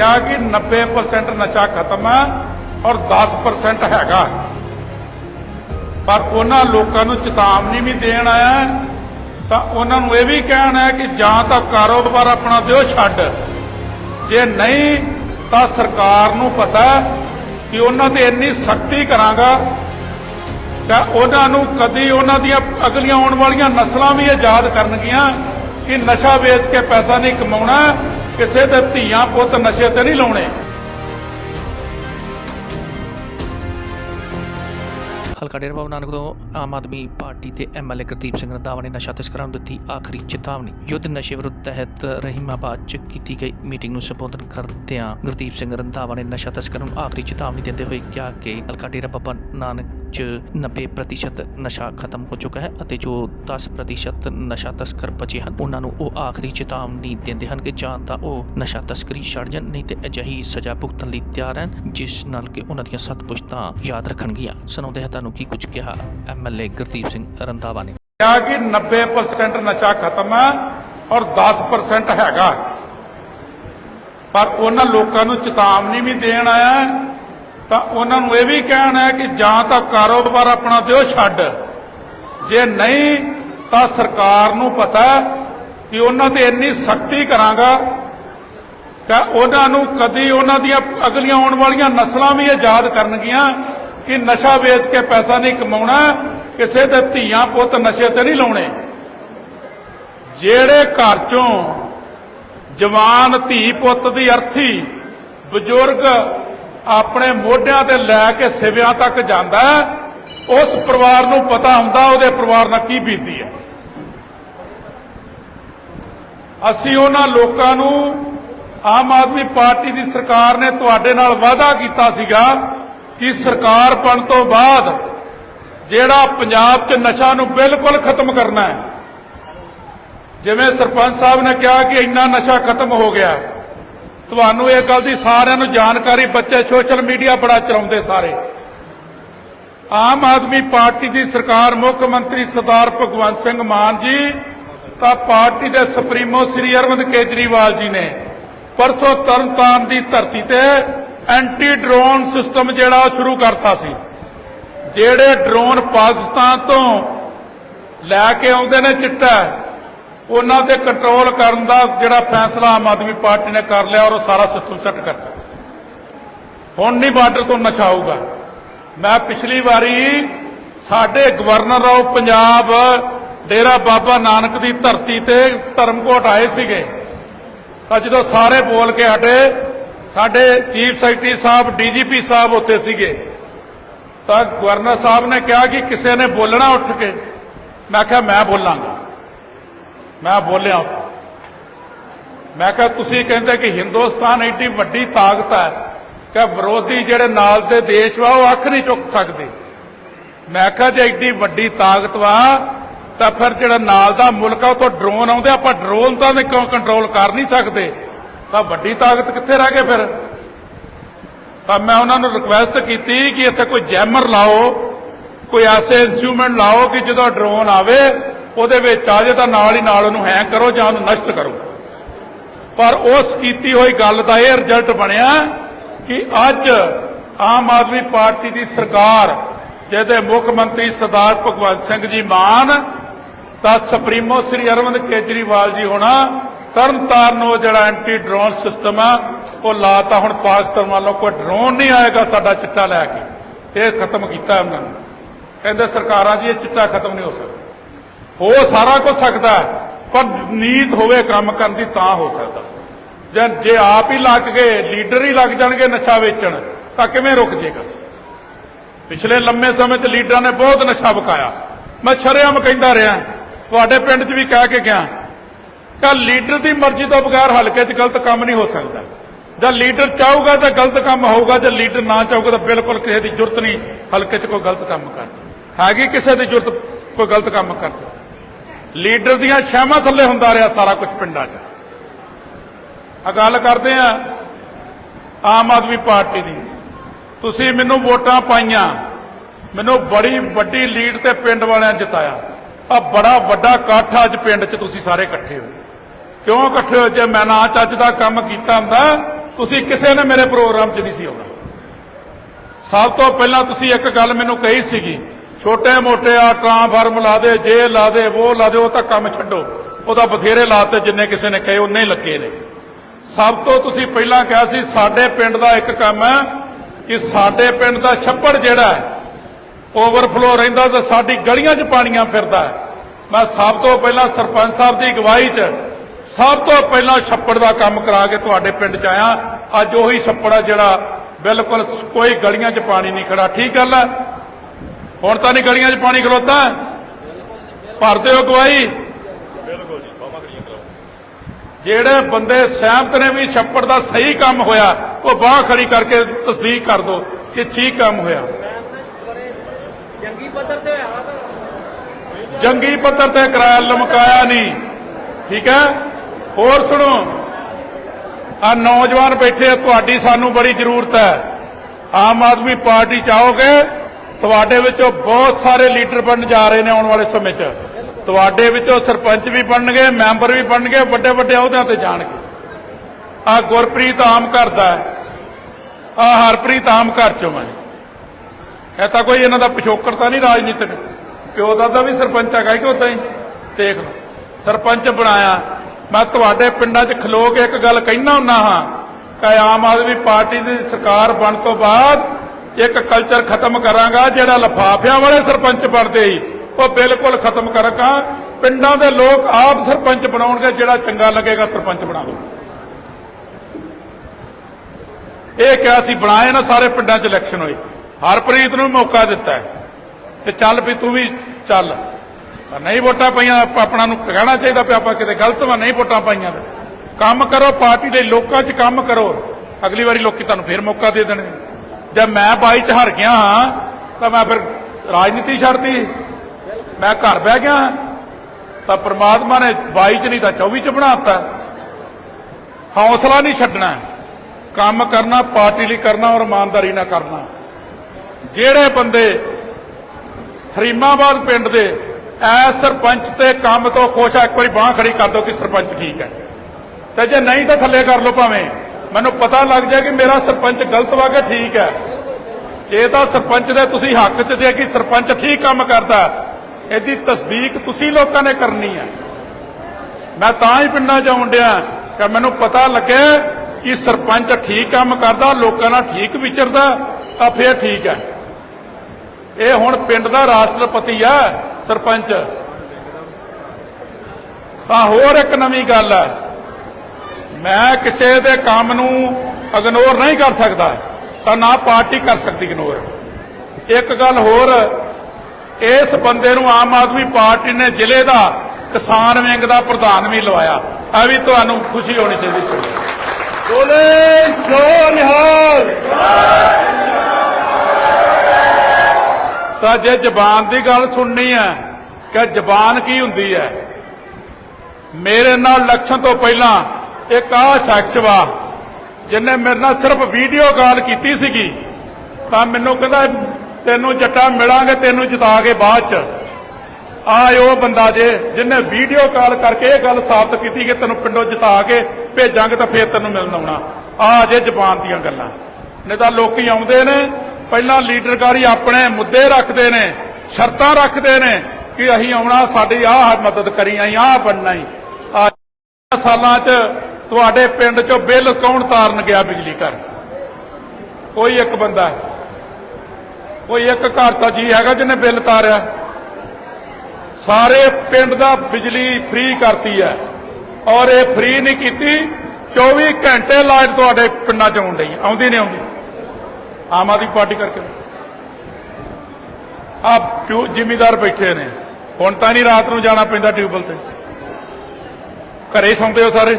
ਕਿਹਾ ਕਿ 90% ਨਸ਼ਾ ਖਤਮ ਹੈ ਔਰ 10% ਹੈਗਾ। ਪਰ ਉਹਨਾਂ ਲੋਕਾਂ ਨੂੰ ਚੇਤਾਵਨੀ ਵੀ ਦੇਣ ਆਇਆ ਤਾਂ ਉਹਨਾਂ ਨੂੰ ਇਹ ਵੀ ਕਹਿਣਾ ਹੈ ਕਿ ਜਾਂ ਤਾਂ ਕਾਰੋਬਾਰ ਆਪਣਾ ਦਿਓ ਛੱਡ। ਜੇ ਨਹੀਂ, ਤਾਂ ਸਰਕਾਰ ਨੂੰ ਪਤਾ ਕਿ ਉਹਨਾਂ ਤੇ ਇੰਨੀ ਸਖਤੀ ਕਰਾਂਗਾ। ਤਾਂ ਉਹਨਾਂ ਨੂੰ ਕਦੀ ਉਹਨਾਂ ਦੀਆਂ ਅਗਲੀਆਂ ਆਉਣ ਵਾਲੀਆਂ ਨਸਲਾਂ ਵੀ ਇਹ ਯਾਦ ਕਰਨਗੀਆਂ ਕਿ ਨਸ਼ਾ ਵੇਚ ਕੇ ਪੈਸਾ ਨਹੀਂ ਕਮਾਉਣਾ। ਕਿਸੇ ਦੇ ਧੀਆਂ ਪੁੱਤ ਨਸ਼ੇ ਤੇ ਨਹੀਂ ਲਾਉਣੇ। ਹਲਕਾ ਡੇਰਾ ਬਾਬਾ ਨਾਨਕ ਤੋਂ ਆਮ ਆਦਮੀ ਪਾਰਟੀ ਤੇ ਐਮਐਲਏ ਗੁਰਦੀਪ ਸਿੰਘ ਰੰਧਾਵਾ ਨੇ ਨਸ਼ਾ ਤਸਕਰਾਂ ਨੂੰ ਦਿੱਤੀ ਆਖਰੀ ਚੇਤਾਵਨੀ। ਯੁੱਧ ਨਸ਼ੇ ਵਿਰੁੱਧ ਤਹਿਤ ਰਹੀਮਾਬਾਦ ਚ ਕੀਤੀ ਗਈ ਮੀਟਿੰਗ ਨੂੰ ਸੰਬੋਧਨ ਕਰਦਿਆਂ ਗੁਰਦੀਪ ਸਿੰਘ ਰੰਧਾਵਾ ਨੇ ਨਸ਼ਾ ਤਸਕਰਾਂ ਨੂੰ ਆਖਰੀ ਚੇਤਾਵਨੀ ਦਿੰਦੇ ਹੋਏ ਕਿਹਾ ਕਿ ਹਲਕਾ ਡੇਰਾ ਬਾਬਾ ਨਾਨਕ ਚ 90% ਨਸ਼ਾ ਖਤਮ ਹੋ ਚੁੱਕਾ ਹੈ ਅਤੇ ਜੋ 10% ਨਸ਼ਾ ਤਸਕਰ ਬਚੇ ਹਨ, ਉਹਨਾਂ ਨੂੰ ਉਹ ਆਖਰੀ ਚੇਤਾਵਨੀ ਦਿੰਦੇ ਹਨ ਕਿ ਜਾਂ ਤਾਂ ਉਹ ਨਸ਼ਾ ਤਸਕਰੀ ਛੱਡ ਜਾਣ, ਨਹੀਂ ਤੇ ਅਜਿਹੀ ਸਜ਼ਾ ਭੁਗਤਣ ਲਈ ਤਿਆਰ ਹਨ ਜਿਸ ਨਾਲ ਕਿ ਉਹਨਾਂ ਦੀਆਂ ਸੱਤ ਪੁਸ਼ਤਾਂ ਯਾਦ ਰੱਖਣਗੀਆਂ। ਸੁਣਾਉਂਦੇ ਹਾਂ ਤੁਹਾਨੂੰ ਕੀ ਕੁਝ ਕਿਹਾ ਐਮਐਲਏ ਗੁਰਦੀਪ ਸਿੰਘ ਰੰਧਾਵਾ ਨੇ। ਕਿਹਾ ਕਿ 90% ਨਸ਼ਾ ਖਤਮ ਹੈ ਔਰ 10% ਹੈਗਾ। ਪਰ ਉਹਨਾਂ ਲੋਕਾਂ ਨੂੰ ਚੇਤਾਵਨੀ ਵੀ ਦੇਣ ਆਇਆ ਤਾਂ ਉਹਨਾਂ ਨੂੰ ਇਹ ਵੀ ਕਹਿਣਾ ਹੈ ਕਿ ਜਾਂ ਤਾਂ ਕਾਰੋਬਾਰ ਆਪਣਾ ਦਿਓ, ਛੱਡ। ਜੇ ਨਹੀਂ, ਤਾਂ ਸਰਕਾਰ ਨੂੰ ਪਤਾ ਕਿ ਉਹਨਾਂ ਤੇ ਇੰਨੀ ਸਖਤੀ ਕਰਾਂਗਾ ਤਾਂ ਉਹਨਾਂ ਨੂੰ ਕਦੀ ਉਹਨਾਂ ਦੀਆਂ ਅਗਲੀਆਂ ਆਉਣ ਵਾਲੀਆਂ ਨਸਲਾਂ ਵੀ ਇਹ ਯਾਦ ਕਰਨਗੀਆਂ ਕਿ ਨਸ਼ਾ ਵੇਚ ਕੇ ਪੈਸਾ ਨਹੀਂ ਕਮਾਉਣਾ, ਕਿਸੇ ਦੇ ਧੀਆਂ ਪੁੱਤ ਨਸ਼ੇ ਤੇ ਨਹੀਂ ਲਾਉਣੇ। ਜਿਹੜੇ ਘਰ ਚੋਂ ਜਵਾਨ ਧੀ ਪੁੱਤ ਦੀ ਅਰਥੀ ਬਜ਼ੁਰਗ ਆਪਣੇ ਮੋਢਿਆਂ ਤੇ ਲੈ ਕੇ ਸਿਵਿਆਂ ਤੱਕ ਜਾਂਦਾ ਉਸ ਪਰਿਵਾਰ ਨੂੰ ਪਤਾ ਹੁੰਦਾ ਉਹਦੇ ਪਰਿਵਾਰ ਨਾਲ ਕੀ ਬੀਤੀ ਹੈ। ਅਸੀਂ ਉਹਨਾਂ ਲੋਕਾਂ ਨੂੰ ਆਮ ਆਦਮੀ ਪਾਰਟੀ ਦੀ ਸਰਕਾਰ ਨੇ ਤੁਹਾਡੇ ਨਾਲ ਵਾਅਦਾ ਕੀਤਾ ਸੀਗਾ ਕਿ ਸਰਕਾਰ ਬਣ ਤੋਂ ਬਾਅਦ ਜਿਹੜਾ ਪੰਜਾਬ 'ਚ ਨਸ਼ਾ ਨੂੰ ਬਿਲਕੁਲ ਖਤਮ ਕਰਨਾ ਹੈ, ਜਿਵੇਂ ਸਰਪੰਚ ਸਾਹਿਬ ਨੇ ਕਿਹਾ ਕਿ ਇੰਨਾ ਨਸ਼ਾ ਖਤਮ ਹੋ ਗਿਆ ਤੁਹਾਨੂੰ ਇਹ ਗੱਲ ਦੀ ਸਾਰਿਆਂ ਨੂੰ ਜਾਣਕਾਰੀ, ਬੱਚੇ ਸੋਸ਼ਲ ਮੀਡੀਆ ਬੜਾ ਚਲਾਉਂਦੇ ਸਾਰੇ। ਆਮ ਆਦਮੀ ਪਾਰਟੀ ਦੀ ਸਰਕਾਰ ਮੁੱਖ ਮੰਤਰੀ ਸਰਦਾਰ ਭਗਵੰਤ ਸਿੰਘ ਮਾਨ ਜੀ, ਤਾਂ ਪਾਰਟੀ ਦੇ ਸੁਪਰੀਮੋ ਸ੍ਰੀ ਅਰਵਿੰਦ ਕੇਜਰੀਵਾਲ ਜੀ ਨੇ ਪਰਸੋਂ ਤਰਨਤਾਰਨ ਦੀ ਧਰਤੀ ਤੇ ਐਂਟੀ ਡਰੋਨ ਸਿਸਟਮ ਜਿਹੜਾ ਉਹ ਸ਼ੁਰੂ ਕਰਤਾ ਸੀ। ਜਿਹੜੇ ਡਰੋਨ ਪਾਕਿਸਤਾਨ ਤੋਂ ਲੈ ਕੇ ਆਉਂਦੇ ਨੇ ਚਿੱਟਾ ਉਹਨਾਂ ਤੇ ਕੰਟਰੋਲ ਕਰਨ ਦਾ ਜਿਹੜਾ ਫੈਸਲਾ ਆਮ ਆਦਮੀ ਪਾਰਟੀ ਨੇ ਕਰ ਲਿਆ ਔਰ ਉਹ ਸਾਰਾ ਸਿਸਟਮ ਸੈੱਟ ਕਰਤਾ। ਹੁਣ ਨਹੀਂ ਬਾਰਡਰ ਤੋਂ ਨਸ਼ਾ ਆਊਗਾ। ਮੈਂ ਪਿਛਲੀ ਵਾਰੀ ਸਾਡੇ ਗਵਰਨਰ ਆਫ ਪੰਜਾਬ, ਡੇਰਾ ਬਾਬਾ ਨਾਨਕ ਦੀ ਧਰਤੀ ਤੇ ਧਰਮਕੋਟ ਆਏ ਸੀਗੇ। ਤਾਂ ਜਦੋਂ ਸਾਰੇ ਬੋਲ ਕੇ ਹਟੇ, ਸਾਡੇ ਚੀਫ ਸੈਕਟਰੀ ਸਾਹਿਬ ਡੀਜੀਪੀ ਸਾਹਿਬ ਉੱਥੇ ਸੀਗੇ। ਤਾਂ ਗਵਰਨਰ ਸਾਹਿਬ ਨੇ ਕਿਹਾ ਕਿ ਕਿਸੇ ਨੇ ਬੋਲਣਾ ਉੱਠ ਕੇ। ਮੈਂ ਕਿਹਾ ਮੈਂ ਬੋਲਾਂਗਾ। ਮੈਂ ਬੋਲਿਆ, ਮੈਂ ਕਿਹਾ, ਤੁਸੀਂ ਕਹਿੰਦੇ ਕਿ ਹਿੰਦੁਸਤਾਨ ਐਡੀ ਵੱਡੀ ਤਾਕਤ ਹੈ ਕਿ ਵਿਰੋਧੀ ਜਿਹੜੇ ਨਾਲ ਦੇ ਦੇਸ਼ ਵਾ, ਉਹ ਅੱਖ ਨਹੀਂ ਚੁੱਕ ਸਕਦੇ। ਮੈਂ ਕਿਹਾ, ਜੇ ਐਡੀ ਵੱਡੀ ਤਾਕਤ ਵਾ, ਤਾਂ ਫਿਰ ਜਿਹੜਾ ਨਾਲ ਦਾ ਮੁਲਕ ਆ, ਉਹ ਤੋਂ ਡਰੋਨ ਆਉਂਦੇ, ਆਪਾਂ ਡਰੋਨ ਤਾਂ ਕਿਉਂ ਕੰਟਰੋਲ ਕਰ ਨਹੀਂ ਸਕਦੇ? ਤਾਂ ਵੱਡੀ ਤਾਕਤ ਕਿੱਥੇ ਰਹਿ ਗਏ ਫਿਰ? ਤਾਂ ਮੈਂ ਉਹਨਾਂ ਨੂੰ ਰਿਕੁਐਸਟ ਕੀਤੀ ਕਿ ਇੱਥੇ ਕੋਈ ਜੈਮਰ ਲਾਓ, ਕੋਈ ਐਸੇ ਇਨਸਟਰੂਮੈਂਟ ਲਾਓ ਕਿ ਜਦੋਂ ਡਰੋਨ ਆਵੇ ਉਹਦੇ ਵਿੱਚ ਆ ਜੇ ਤਾਂ ਨਾਲ ਹੀ ਨਾਲ ਉਹਨੂੰ ਹੈਕ ਕਰੋ ਜਾਂ ਉਹਨੂੰ ਨਸ਼ਟ ਕਰੋ। ਪਰ ਉਸ ਕੀਤੀ ਹੋਈ ਗੱਲ ਦਾ ਇਹ ਰਿਜ਼ਲਟ ਬਣਿਆ ਕਿ ਅੱਜ ਆਮ ਆਦਮੀ ਪਾਰਟੀ ਦੀ ਸਰਕਾਰ, ਜਿਹਦੇ ਮੁੱਖ ਮੰਤਰੀ ਸਰਦਾਰ ਭਗਵੰਤ ਸਿੰਘ ਜੀ ਮਾਨ, ਤਾਂ ਸੁਪਰੀਮੋ ਸ੍ਰੀ ਅਰਵਿੰਦ ਕੇਜਰੀਵਾਲ ਜੀ ਹੋਣਾ, ਤਰਨਤਾਰਨ ਉਹ ਜਿਹੜਾ ਐਂਟੀ ਡਰੋਨ ਸਿਸਟਮ ਆ, ਉਹ ਲਾਤਾ ਹੁਣ ਪਾਕਿਸਤਾਨ ਵੱਲੋਂ, ਕੋਈ ਡਰੋਨ ਨਹੀਂ ਆਏਗਾ ਸਾਡਾ ਚਿੱਟਾ ਲੈ ਕੇ। ਇਹ ਖਤਮ ਕੀਤਾ ਉਹਨਾਂ ਨੇ। ਕਹਿੰਦੇ ਸਰਕਾਰਾਂ ਜੀ, ਇਹ ਚਿੱਟਾ ਖਤਮ ਨਹੀਂ ਹੋ ਸਕਦਾ। ਹੋ ਸਾਰਾ ਕੁਝ ਸਕਦਾ ਪਰ ਨੀਤ ਹੋਵੇ, ਕੰਮ ਕਰਨ ਦੀ ਤਾਂ ਹੋ ਸਕਦਾ। ਜੇ ਜੇ ਆਪ ਹੀ ਲੱਗ ਗਏ, ਲੀਡਰ ਹੀ ਲੱਗ ਜਾਣਗੇ ਨਸ਼ਾ ਵੇਚਣ, ਤਾਂ ਕਿਵੇਂ ਰੁਕ ਜੇਗਾ? ਪਿਛਲੇ ਲੰਮੇ ਸਮੇਂ 'ਚ ਲੀਡਰਾਂ ਨੇ ਬਹੁਤ ਨਸ਼ਾ ਵਿਕਾਇਆ। ਮੈਂ ਸ਼ਰੇਆਮ ਕਹਿੰਦਾ ਰਿਹਾ, ਤੁਹਾਡੇ ਪਿੰਡ 'ਚ ਵੀ ਕਹਿ ਕੇ ਗਿਆ। ਕਿ ਲੀਡਰ ਦੀ ਮਰਜ਼ੀ ਤੋਂ ਬਗੈਰ ਹਲਕੇ 'ਚ ਗਲਤ ਕੰਮ ਨਹੀਂ ਹੋ ਸਕਦਾ। ਜਦ ਲੀਡਰ ਚਾਹੂਗਾ ਤਾਂ ਗਲਤ ਕੰਮ ਹੋਊਗਾ, ਜੇ ਲੀਡਰ ਨਾ ਚਾਹੂਗਾ ਤਾਂ ਬਿਲਕੁਲ ਕਿਸੇ ਦੀ ਜ਼ਰੂਰਤ ਨਹੀਂ, ਹਲਕੇ 'ਚ ਕੋਈ ਗਲਤ ਕੰਮ ਕਰ ਹੈਗੀ ਕਿਸੇ ਦੀ ਜ਼ਰੂਰਤ ਕੋਈ ਗਲਤ ਕੰਮ ਕਰ ਸਕਦਾ। ਲੀਡਰ ਦੀਆਂ ਛਾਵਾਂ ਥੱਲੇ ਹੁੰਦਾ ਰਿਹਾ ਸਾਰਾ ਕੁਝ ਪਿੰਡਾਂ 'ਚ। ਆ ਗੱਲ ਕਰਦੇ ਆ ਆਮ ਆਦਮੀ ਪਾਰਟੀ ਦੀ। ਤੁਸੀਂ ਮੈਨੂੰ ਵੋਟਾਂ ਪਾਈਆਂ, ਮੈਨੂੰ ਬੜੀ ਵੱਡੀ ਲੀਡ ਤੇ ਪਿੰਡ ਵਾਲਿਆਂ ਜਿਤਾਇਆ। ਆ ਬੜਾ ਵੱਡਾ ਇਕੱਠ ਅੱਜ ਪਿੰਡ 'ਚ ਤੁਸੀਂ ਸਾਰੇ ਇਕੱਠੇ ਹੋ। ਕਿਉਂ ਇਕੱਠੇ ਹੋ? ਜੇ ਮੈਂ ਨਾ ਚੱਜ ਦਾ ਕੰਮ ਕੀਤਾ ਹੁੰਦਾ, ਤੁਸੀਂ ਕਿਸੇ ਨੇ ਮੇਰੇ ਪ੍ਰੋਗਰਾਮ 'ਚ ਨਹੀਂ ਸੀ ਆਉਣਾ। ਸਭ ਤੋਂ ਪਹਿਲਾਂ ਤੁਸੀਂ ਇੱਕ ਗੱਲ ਮੈਨੂੰ ਕਹੀ ਸੀਗੀ ਛੋਟੇ ਮੋਟੇ ਆ, ਟ੍ਰਾਂਸਫਾਰਮ ਲਾ ਦੇ ਜੇ ਲਾ ਦੇ ਉਹ ਲਾ ਦੇ, ਉਹ ਤਾਂ ਕੰਮ ਛੱਡੋ। ਉਹਦਾ ਬਥੇਰੇ ਲਾਤੇ ਜਿੰਨੇ ਕਿਸੇ ਨੇ ਕਹੇ, ਉਹਨੇ ਲੱਗੇ ਨੇ। ਸਭ ਤੋਂ ਤੁਸੀਂ ਪਹਿਲਾਂ ਕਿਹਾ ਸੀ, ਸਾਡੇ ਪਿੰਡ ਦਾ ਇੱਕ ਕੰਮ ਹੈ ਕਿ ਸਾਡੇ ਪਿੰਡ ਦਾ ਛੱਪੜ ਜਿਹੜਾ ਹੈ, ਓਵਰਫਲੋ ਰਹਿੰਦਾ ਤੇ ਸਾਡੀ ਗਲੀਆਂ 'ਚ ਪਾਣੀਆਂ ਫਿਰਦਾ ਹੈ। ਮੈਂ ਸਭ ਤੋਂ ਪਹਿਲਾਂ ਸਰਪੰਚ ਸਾਹਿਬ ਦੀ ਅਗਵਾਈ 'ਚ ਸਭ ਤੋਂ ਪਹਿਲਾਂ ਛੱਪੜ ਦਾ ਕੰਮ ਕਰਾ ਕੇ ਤੁਹਾਡੇ ਪਿੰਡ 'ਚ ਆਇਆ। ਅੱਜ ਉਹੀ ਛੱਪੜ ਆ ਜਿਹੜਾ ਬਿਲਕੁਲ ਕੋਈ ਗਲੀਆਂ 'ਚ ਪਾਣੀ ਨਹੀਂ ਖੜਾ। ਠੀਕ ਗੱਲ ਹੈ? ਹੁਣ ਤਾਂ ਨਹੀਂ ਗਲੀਆਂ 'ਚ ਪਾਣੀ ਖਲੋਤਾ। ਭਰਦੇ ਹੋ ਗਵਾਈ ਜਿਹੜੇ ਬੰਦੇ ਸਹਿਮਤ ਨੇ ਵੀ ਛੱਪੜ ਦਾ ਸਹੀ ਕੰਮ ਹੋਇਆ, ਉਹ ਬਾਹ ਖੜੀ ਕਰਕੇ ਤਸਦੀਕ ਕਰ ਦਿਓ ਕਿ ਠੀਕ ਕੰਮ ਹੋਇਆ। ਜੰਗੀ ਪੱਧਰ ਤੇ ਹੋਇਆ ਜੰਗੀ ਪੱਧਰ ਤੇ ਕਿਰਾਇਆ ਲਮਕਾਇਆ ਨਹੀਂ। ਠੀਕ ਹੈ? ਹੋਰ ਸੁਣੋ। ਆ ਨੌਜਵਾਨ ਬੈਠੇ ਤੁਹਾਡੀ ਸਾਨੂੰ ਬੜੀ ਜ਼ਰੂਰਤ ਹੈ। ਆਮ ਆਦਮੀ ਪਾਰਟੀ ਚਾਹੋਗੇ ਤੁਹਾਡੇ ਵਿੱਚੋਂ ਬਹੁਤ ਸਾਰੇ ਲੀਡਰ ਬਣਨ ਜਾ ਰਹੇ ਨੇ ਆਉਣ ਵਾਲੇ ਸਮੇਂ 'ਚ। ਤੁਹਾਡੇ ਵਿੱਚੋਂ ਸਰਪੰਚ ਵੀ ਬਣਨਗੇ, ਮੈਂਬਰ ਵੀ ਬਣਨਗੇ, ਵੱਡੇ ਵੱਡੇ ਅਹੁਦਿਆਂ ਤੇ ਜਾਣਗੇ। ਆ ਗੁਰਪ੍ਰੀਤ ਆਮ ਕਰਦਾ ਆ ਹਰਪ੍ਰੀਤ ਆਮ ਘਰ ਚੋਂ ਮੈਂ ਇਹ ਤਾਂ ਕੋਈ ਇਹਨਾਂ ਦਾ ਪਿਛੋਕੜ ਤਾਂ ਨਹੀਂ ਰਾਜਨੀਤਿਕ। ਪਿਓ ਦਾਦਾ ਵੀ ਸਰਪੰਚ ਹੈਗਾ ਕਿ ਉਦਾਂ ਹੀ। ਦੇਖ ਲਓ, ਸਰਪੰਚ ਬਣਾਇਆ। ਮੈਂ ਤੁਹਾਡੇ ਪਿੰਡਾਂ 'ਚ ਖਲੋ ਕੇ ਇੱਕ ਗੱਲ ਕਹਿਣਾ ਹੁੰਨਾ ਹਾਂ ਕਿ ਆਮ ਆਦਮੀ ਪਾਰਟੀ ਦੀ ਸਰਕਾਰ ਬਣ ਤੋਂ ਬਾਅਦ ਇੱਕ ਕਲਚਰ ਖਤਮ ਕਰਾਂਗਾ ਜਿਹੜਾ ਲਫਾਫਿਆਂ ਵਾਲੇ ਸਰਪੰਚ ਬਣਦੇ ਸੀ। ਉਹ ਬਿਲਕੁਲ ਖਤਮ ਕਰਾਂਗਾ ਪਿੰਡਾਂ ਦੇ ਲੋਕ ਆਪ ਸਰਪੰਚ ਬਣਾਉਣਗੇ, ਜਿਹੜਾ ਚੰਗਾ ਲੱਗੇਗਾ ਸਰਪੰਚ ਬਣਾ ਦੋ ਇਹ ਕਿਹਾ ਸੀ, ਬਣਾਏ ਨਾ ਸਾਰੇ ਪਿੰਡਾਂ 'ਚ ਇਲੈਕਸ਼ਨ ਹੋਏ। ਹਰਪ੍ਰੀਤ ਨੂੰ ਮੌਕਾ ਦਿੱਤਾ ਹੈ। ਤੇ ਚੱਲ ਵੀ ਤੂੰ ਵੀ ਚੱਲ। ਨਹੀਂ ਵੋਟਾਂ ਪਾਈਆਂ ਆਪਣਾ ਨੂੰ ਕਹਿਣਾ ਚਾਹੀਦਾ ਵੀ ਆਪਾਂ ਕਿਤੇ ਗਲਤ ਵਾ, ਨਹੀਂ ਵੋਟਾਂ ਪਾਈਆਂ ਕੰਮ ਕਰੋ, ਪਾਰਟੀ ਦੇ ਲੋਕਾਂ 'ਚ ਕੰਮ ਕਰੋ। ਅਗਲੀ ਵਾਰੀ ਲੋਕੀ ਤੁਹਾਨੂੰ ਫੇਰ ਮੌਕਾ ਦੇ ਦੇਣਗੇ। ਜਦ ਮੈਂ ਬਾਈ 'ਚ ਹਰ ਗਿਆ ਹਾਂ, ਤਾਂ ਮੈਂ ਫਿਰ ਰਾਜਨੀਤੀ ਛੱਡਦੀ ਮੈਂ ਘਰ ਬਹਿ ਗਿਆ ਤਾਂ ਪ੍ਰਮਾਤਮਾ ਨੇ 22 'ਚ ਨਹੀਂ ਤਾਂ 24 'ਚ ਬਣਾਤਾ ਹੌਸਲਾ ਨਹੀਂ ਛੱਡਣਾ। ਕੰਮ ਕਰਨਾ, ਪਾਰਟੀ ਲਈ ਕਰਨਾ ਔਰ ਇਮਾਨਦਾਰੀ ਨਾਲ ਕਰਨਾ। ਜਿਹੜੇ ਬੰਦੇ ਹਰੀਮਾਬਾਦ ਪਿੰਡ ਦੇ ਐ ਸਰਪੰਚ ਤੇ ਕੰਮ ਤੋਂ ਖੁਸ਼ ਆ, ਇੱਕ ਵਾਰੀ ਬਾਹ ਖੜੀ ਕਰ ਦਿਓ ਕਿ ਸਰਪੰਚ ਠੀਕ ਹੈ। ਤੇ ਜੇ ਨਹੀਂ ਤਾਂ ਥੱਲੇ ਕਰ ਲਓ ਭਾਵੇਂ। ਮੈਨੂੰ ਪਤਾ ਲੱਗ ਜਾਏ ਕਿ ਮੇਰਾ ਸਰਪੰਚ ਗਲਤ ਵਾ ਕਿ ਠੀਕ ਹੈ। ਇਹ ਤਾਂ ਸਰਪੰਚ ਦੇ ਤੁਸੀਂ ਹੱਕ 'ਚ ਜੇ ਕਿ ਸਰਪੰਚ ਠੀਕ ਕੰਮ ਕਰਦਾ ਇਹਦੀ ਤਸਦੀਕ ਤੁਸੀਂ ਲੋਕਾਂ ਨੇ ਕਰਨੀ ਹੈ। ਮੈਂ ਤਾਂ ਹੀ ਪਿੰਡਾਂ 'ਚ ਆਉਣ ਡਿਆ ਕਿ ਮੈਨੂੰ ਪਤਾ ਲੱਗੇ ਕਿ ਸਰਪੰਚ ਠੀਕ ਕੰਮ ਕਰਦਾ, ਲੋਕਾਂ ਨਾਲ ਠੀਕ ਵਿਚਰਦਾ, ਤਾਂ ਫੇਰ ਠੀਕ ਹੈ। ਇਹ ਹੁਣ ਪਿੰਡ ਦਾ ਰਾਸ਼ਟਰਪਤੀ ਆ ਸਰਪੰਚ। ਤਾਂ ਹੋਰ ਇੱਕ ਨਵੀਂ ਗੱਲ ਹੈ। ਮੈਂ ਕਿਸੇ ਦੇ ਕੰਮ ਨੂੰ ਇਗਨੋਰ ਨਹੀਂ ਕਰ ਸਕਦਾ, ਤਾਂ ਨਾ ਪਾਰਟੀ ਕਰ ਸਕਦੀ ਇਗਨੋਰ ਇੱਕ ਗੱਲ ਹੋਰ, ਇਸ ਬੰਦੇ ਨੂੰ ਆਮ ਆਦਮੀ ਪਾਰਟੀ ਨੇ ਜ਼ਿਲ੍ਹੇ ਦਾ ਕਿਸਾਨ ਵਿੰਗ ਦਾ ਪ੍ਰਧਾਨ ਵੀ ਲਵਾਇਆ। ਆ ਵੀ ਤੁਹਾਨੂੰ ਖੁਸ਼ੀ ਹੋਣੀ ਚਾਹੀਦੀ ਬੋਲੇ, ਸੋ ਤਾਂ ਜੇ ਜ਼ਬਾਨ ਦੀ ਗੱਲ ਸੁਣਨੀ ਹੈ, ਕਿ ਜ਼ਬਾਨ ਕੀ ਹੁੰਦੀ ਹੈ? ਮੇਰੇ ਨਾਲ ਇਲੈਕਸ਼ਨ ਤੋਂ ਪਹਿਲਾਂ ਇੱਕ ਆਹ ਸ਼ਖਸ ਵਾ ਜਿਹਨੇ ਮੇਰੇ ਨਾਲ ਸਿਰਫ ਵੀਡੀਓ ਕਾਲ ਕੀਤੀ ਸੀਗੀ, ਤਾਂ ਮੈਨੂੰ ਕਹਿੰਦਾ, ਤੈਨੂੰ ਜੱਟਾ ਮਿਲਾਂਗੇ, ਤੈਨੂੰ ਜਿਤਾ ਕੇ ਬਾਅਦ ਚ। ਆ ਉਹ ਬੰਦਾ ਜੇ ਜਿਹਨੇ ਵੀਡੀਓ ਕਾਲ ਕਰਕੇ ਇਹ ਗੱਲ ਸਾਬਤ ਕੀਤੀ ਕਿ ਤੈਨੂੰ ਪਿੰਡੋਂ ਜਿਤਾ ਕੇ ਭੇਜਾਂਗੇ ਤਾਂ ਫੇਰ ਤੈਨੂੰ ਮਿਲਣ ਆਉਣਾ। ਆ ਜੇ ਜ਼ਬਾਨ ਦੀਆਂ ਗੱਲਾਂ। ਨਹੀਂ ਤਾਂ ਲੋਕੀ ਆਉਂਦੇ ਨੇ, ਪਹਿਲਾਂ ਲੀਡਰਕਾਰੀ ਆਪਣੇ ਮੁੱਦੇ ਰੱਖਦੇ ਨੇ, ਸ਼ਰਤਾਂ ਰੱਖਦੇ ਨੇ ਕਿ ਅਸੀਂ ਆਉਣਾ, ਸਾਡੀ ਆਹ ਮਦਦ ਕਰੀ ਆਈ ਆਹ ਬਣਨਾ ਹੀ ਆ ਸਾਲਾਂ 'ਚ ਤੁਹਾਡੇ ਪਿੰਡ 'ਚੋਂ ਬਿੱਲ ਕੌਣ ਤਾਰਨ ਗਿਆ ਬਿਜਲੀ ਘਰ? ਕੋਈ ਇੱਕ ਬੰਦਾ ਕੋਈ ਇੱਕ ਘਰ ਤਾਂ ਜੀ ਹੈਗਾ ਜਿਹਨੇ ਬਿੱਲ ਤਾਰਿਆ। ਸਾਰੇ ਪਿੰਡ ਦਾ ਬਿਜਲੀ ਫ੍ਰੀ ਕਰਤੀ ਹੈ। ਔਰ ਇਹ ਫ੍ਰੀ ਨਹੀਂ ਕੀਤੀ 24 ਘੰਟੇ ਲਾਈਟ ਤੁਹਾਡੇ ਪਿੰਡਾਂ 'ਚ ਆਉਣ ਡਈ। ਆਉਂਦੀ ਨਹੀਂ ਆਉਂਦੀ। ਆਮ ਆਦਮੀ ਪਾਰਟੀ ਕਰਕੇ। ਆ ਜ਼ਿਮੀਦਾਰ ਬੈਠੇ ਨੇ। ਹੁਣ ਤਾਂ ਨਹੀਂ ਰਾਤ ਨੂੰ ਜਾਣਾ ਪੈਂਦਾ ਟਿਊਬਲ ਤੇ। ਘਰੇ ਸੌਂਦੇ ਹੋ ਸਾਰੇ।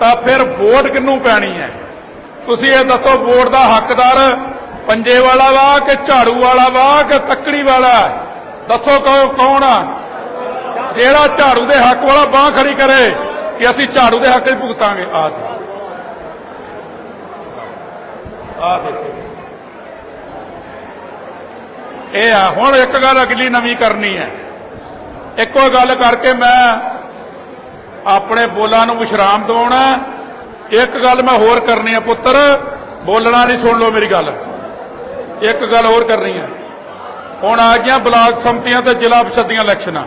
ਤਾਂ ਫਿਰ ਵੋਟ ਕਿੰਨੂੰ ਪੈਣੀ ਹੈ? ਤੁਸੀਂ ਇਹ ਦੱਸੋ, ਵੋਟ ਦਾ ਹੱਕਦਾਰ ਪੰਜੇ ਵਾਲਾ ਵਾ ਕਿ ਝਾੜੂ ਵਾਲਾ ਵਾ ਕਿ ਤੱਕੜੀ ਵਾਲਾ? ਦੱਸੋ ਕੌ- ਕੌਣ ਆ? ਜਿਹੜਾ ਝਾੜੂ ਦੇ ਹੱਕ ਵਾਲਾ ਬਾਹ ਖੜੀ ਕਰੇ ਕਿ ਅਸੀਂ ਝਾੜੂ ਦੇ ਹੱਕ 'ਚ ਭੁਗਤਾਂਗੇ? ਆ ਆ ਦੇਖੋ। ਇਹ ਆ, ਹੁਣ ਇੱਕ ਗੱਲ ਅਗਲੀ ਨਵੀਂ ਕਰਨੀ ਹੈ। ਇੱਕੋ ਗੱਲ ਕਰਕੇ ਮੈਂ ਆਪਣੇ ਬੋਲਾਂ ਨੂੰ ਵਿਸ਼ਰਾਮ ਦਿਵਾਉਣਾ ਹੈ। ਇੱਕ ਗੱਲ ਮੈਂ ਹੋਰ ਕਰਨੀ ਆ ਪੁੱਤਰ, ਬੋਲਣਾ ਨਹੀਂ ਸੁਣ ਲਓ ਮੇਰੀ ਗੱਲ। ਇੱਕ ਗੱਲ ਹੋਰ ਕਰਨੀ ਆ ਹੁਣ ਆ ਗਿਆ ਬਲਾਕ ਸੰਮਤੀਆਂ ਤੇ ਜ਼ਿਲ੍ਹਾ ਪ੍ਰੀਸ਼ਦ ਦੀਆਂ ਇਲੈਕਸ਼ਨਾਂ।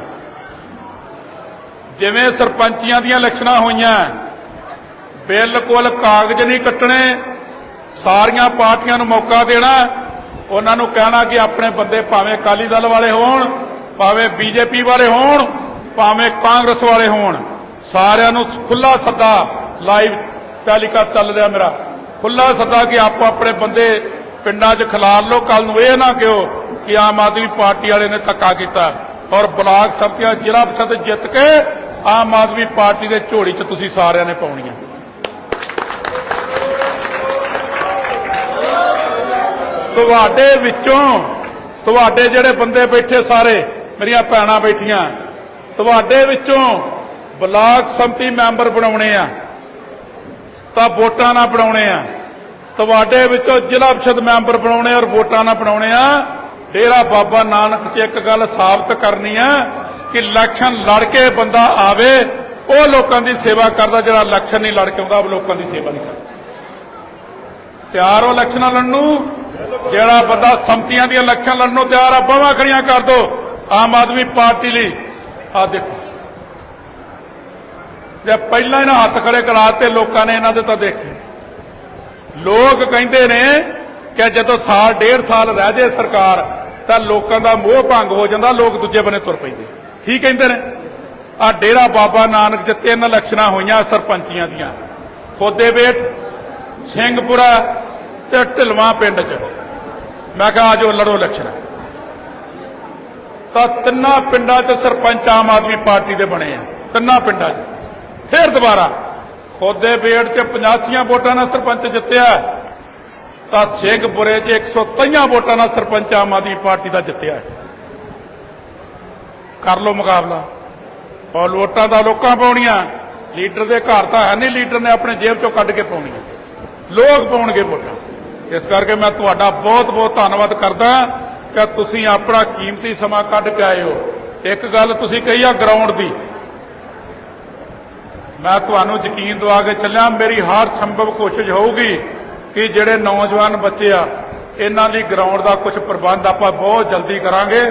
ਜਿਵੇਂ ਸਰਪੰਚੀਆਂ ਦੀਆਂ ਇਲੈਕਸ਼ਨਾਂ ਹੋਈਆਂ, ਬਿਲਕੁਲ ਕਾਗਜ਼ ਨਹੀਂ ਕੱਟਣੇ, ਸਾਰੀਆਂ ਪਾਰਟੀਆਂ ਨੂੰ ਮੌਕਾ ਦੇਣਾ, ਉਹਨਾਂ ਨੂੰ ਕਹਿਣਾ ਕਿ ਆਪਣੇ ਬੰਦੇ ਭਾਵੇਂ ਅਕਾਲੀ ਦਲ ਵਾਲੇ ਹੋਣ, ਭਾਵੇਂ ਬੀਜੇਪੀ ਵਾਲੇ ਹੋਣ, ਭਾਵੇਂ ਕਾਂਗਰਸ ਵਾਲੇ ਹੋਣ। ਸਾਰਿਆਂ ਨੂੰ ਖੁੱਲਾ ਸੱਦਾ ਲਾਈਵ ਟੈਲੀਕਾਸਟ ਚੱਲ ਰਿਹਾ ਮੇਰਾ। ਖੁੱਲਾ ਸੱਦਾ ਕਿ ਆਪੋ ਆਪਣੇ ਬੰਦੇ ਪਿੰਡਾਂ 'ਚ ਖਿਲਾਰ ਲੋ ਕੱਲ ਨੂੰ ਇਹ ਨਾ ਕਿਹੋ ਕਿ ਆਮ ਆਦਮੀ ਪਾਰਟੀ ਵਾਲੇ ਨੇ ਧੱਕਾ ਕੀਤਾ। ਔਰ ਬਲਾਕ ਸੰਮਤੀਆਂ ਜ਼ਿਲ੍ਹਾ ਪ੍ਰੀਸ਼ਦ ਜਿੱਤ ਕੇ ਆਮ ਆਦਮੀ ਪਾਰਟੀ ਦੇ ਝੋਲੀ 'ਚ ਤੁਸੀਂ ਸਾਰਿਆਂ ਨੇ ਪਾਉਣੀਆਂ। ਤੁਹਾਡੇ ਵਿੱਚੋਂ ਤੁਹਾਡੇ ਜਿਹੜੇ ਬੰਦੇ ਬੈਠੇ ਸਾਰੇ, ਮੇਰੀਆਂ ਭੈਣਾਂ ਬੈਠੀਆਂ, ਤੁਹਾਡੇ ਵਿੱਚੋਂ ਬਲਾਕ ਸੰਮਤੀ ਮੈਂਬਰ ਬਣਾਉਣੇ ਆ, ਤਾਂ ਵੋਟਾਂ ਨਾਲ ਬਣਾਉਣੇ ਆ। ਤੁਹਾਡੇ ਵਿੱਚੋਂ ਜ਼ਿਲ੍ਹਾ ਪ੍ਰੀਸ਼ਦ ਮੈਂਬਰ ਬਣਾਉਣੇ ਔਰ ਵੋਟਾਂ ਨਾਲ ਬਣਾਉਣੇ ਆ। ਡੇਰਾ ਬਾਬਾ ਨਾਨਕ 'ਚ ਇੱਕ ਗੱਲ ਸਾਬਤ ਕਰਨੀ ਆ ਕਿ ਇਲੈਕਸ਼ਨ ਲੜ ਕੇ ਬੰਦਾ ਆਵੇ, ਉਹ ਲੋਕਾਂ ਦੀ ਸੇਵਾ ਕਰਦਾ ਜਿਹੜਾ ਇਲੈਕਸ਼ਨ ਨਹੀਂ ਲੜ ਕੇ ਆਉਂਦਾ, ਉਹ ਲੋਕਾਂ ਦੀ ਸੇਵਾ ਨਹੀਂ ਕਰਦਾ। ਤਿਆਰ ਹੋ ਇਲੈਕਸ਼ਨਾਂ ਲੜਨ ਨੂੰ? ਜਿਹੜਾ ਬੰਦਾ ਸੰਮਤੀਆਂ ਦੀਆਂ ਇਲੈਕਸ਼ਨ ਲੜਨ ਨੂੰ ਤਿਆਰ ਆ, ਬਾਹਾਂ ਖੜੀਆਂ ਕਰ ਦੋ। ਆਮ ਆਦਮੀ ਪਾਰਟੀ ਲਈ। ਆ ਦੇਖੋ। ਜੇ ਪਹਿਲਾਂ ਇਹਨਾਂ ਹੱਥ ਖੜੇ ਕਰਾਤੇ, ਲੋਕਾਂ ਨੇ ਇਹਨਾਂ ਦੇ ਤਾਂ ਦੇਖੇ। ਲੋਕ ਕਹਿੰਦੇ ਨੇ ਕਿ ਜਦੋਂ ਸਾਲ, ਡੇਢ ਸਾਲ ਰਹਿ ਜੇ ਸਰਕਾਰ, ਤਾਂ ਲੋਕਾਂ ਦਾ ਮੋਹ ਭੰਗ ਹੋ ਜਾਂਦਾ, ਲੋਕ ਦੂਜੇ ਬੰਨੇ ਤੁਰ ਪੈਂਦੇ। ਕੀ ਕਹਿੰਦੇ ਨੇ? ਆ ਡੇਰਾ ਬਾਬਾ ਨਾਨਕ ਚ ਤਿੰਨ ਇਲੈਕਸ਼ਨਾਂ ਹੋਈਆਂ ਸਰਪੰਚੀਆਂ ਦੀਆਂ। ਖੋਦੇ ਬੇਟ, ਸਿੰਘਪੁਰਾ ਤੇ ਢਿਲਵਾਂ ਪਿੰਡ ਚ। ਮੈਂ ਕਿਹਾ ਆਜੋ ਲੜੋ ਇਲੈਕਸ਼ਨ ਤਾਂ ਤਿੰਨਾਂ ਪਿੰਡਾਂ 'ਚ ਸਰਪੰਚ ਆਮ ਆਦਮੀ ਪਾਰਟੀ ਦੇ ਬਣੇ ਆ। ਤਿੰਨਾਂ ਪਿੰਡਾਂ 'ਚ। ਫਿਰ ਦੁਬਾਰਾ। ਖੋਦੇ ਬੇੜ 'ਚ 85 ਵੋਟਾਂ ਨਾਲ ਸਰਪੰਚ ਜਿੱਤਿਆ ਤਾਂ ਸਿੰਘਪੁਰੇ 'ਚ 123 ਵੋਟਾਂ ਨਾਲ ਸਰਪੰਚ ਆਮ ਆਦਮੀ ਪਾਰਟੀ ਦਾ ਜਿੱਤਿਆ ਕਰ ਲਓ ਮੁਕਾਬਲਾ। ਔਰ ਵੋਟਾਂ ਦਾ ਲੋਕਾਂ ਪਾਉਣੀਆਂ। ਲੀਡਰ ਦੇ ਘਰ ਤਾਂ ਹੈ ਨਹੀਂ, ਲੀਡਰ ਨੇ ਆਪਣੇ ਜੇਬ 'ਚੋਂ ਕੱਢ ਕੇ ਪਾਉਣੀਆਂ। ਲੋਕ ਪਾਉਣਗੇ ਵੋਟਾਂ। ਇਸ ਕਰਕੇ ਮੈਂ ਤੁਹਾਡਾ ਬਹੁਤ ਬਹੁਤ ਧੰਨਵਾਦ ਕਰਦਾ ਕਿ ਤੁਸੀਂ ਆਪਣਾ ਕੀਮਤੀ ਸਮਾਂ ਕੱਢ ਕੇ ਆਏ ਹੋ। ਇੱਕ ਗੱਲ ਤੁਸੀਂ ਕਹੀ ਆ ਗਰਾਊਂਡ ਦੀ। ਮੈਂ ਤੁਹਾਨੂੰ ਯਕੀਨ ਦਵਾ ਕੇ ਚੱਲਿਆ, ਮੇਰੀ ਹਰ ਸੰਭਵ ਕੋਸ਼ਿਸ਼ ਹੋਊਗੀ ਕਿ ਜਿਹੜੇ ਨੌਜਵਾਨ ਬੱਚੇ ਆ, ਇਹਨਾਂ ਲਈ ਗਰਾਊਂਡ ਦਾ ਕੁਝ ਪ੍ਰਬੰਧ ਆਪਾਂ ਬਹੁਤ ਜਲਦੀ ਕਰਾਂਗੇ।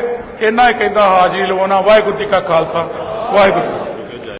ਇਹਨਾਂ ਹੀ ਕਹਿੰਦਾ, ਹਾਜ਼ਰੀ ਲਵਾਉਣਾ। ਵਾਹਿਗੁਰੂ ਜੀ ਕਾ ਖਾਲਸਾ। ਵਾਹਿਗੁਰੂ ਜੀ